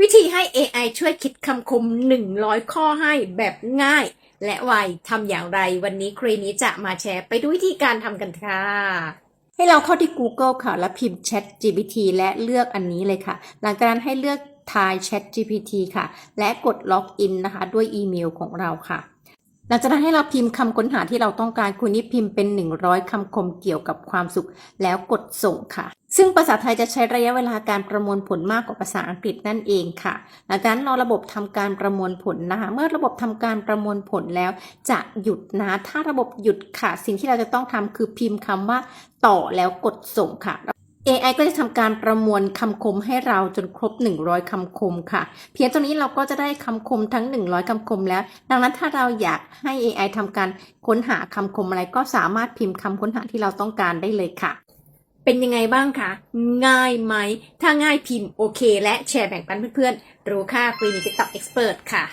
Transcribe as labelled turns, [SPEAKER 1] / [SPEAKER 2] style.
[SPEAKER 1] วิธีให้ AI ช่วยคิดคำคม 100 ข้อให้แบบง่าย และไวทำอย่างไรวันนี้ครีนี้จะมาแชร์ไปดูวิธีการทำกันค่ะ ให้เราเข้าที่ Google ค่ะ แล้วพิมพ์ Chat GPT และเลือกอันนี้เลยค่ะ หลังจากนั้นให้เลือกทาย Chat GPT ค่ะ และกดล็อกอินนะคะ ด้วยอีเมลของเราค่ะ หลังจากนั้นให้เราพิมพ์คำค้นหาที่เราต้องการคุณนี่พิมพ์เป็น 100 คำคมเกี่ยวกับความสุข แล้วกดส่งค่ะ ซึ่งภาษาไทยจะใช้ระยะเวลาการประมวลผลมากกว่าภาษาอังกฤษนั่นเองค่ะ หลังจากนั้นรอระบบทำการประมวลผลนะคะ เมื่อระบบทำการประมวลผลแล้วจะหยุดนะ ถ้าระบบหยุดค่ะ สิ่งที่เราจะต้องทำคือพิมพ์คำว่าต่อแล้วกดส่งค่ะ AI ก็จะทำการประมวลคำคมให้เราจนครบ 100 คำคมค่ะ เพียงตัวนี้เราก็จะได้คำคมทั้ง 100 คำคมแล้ว ดังนั้นถ้าเราอยากให้ AI ทำการค้นหาคำคมอะไรก็สามารถพิมพ์คำค้นหาที่เราต้องการได้เลยค่ะ เป็นยังไงบ้างคะ ง่ายไหม ถ้าง่ายพิมพ์โอเค และแชร์แบ่งปันเพื่อนๆ รู้ค่าคลินิติต็อกเอ็กซ์เพรสค่ะ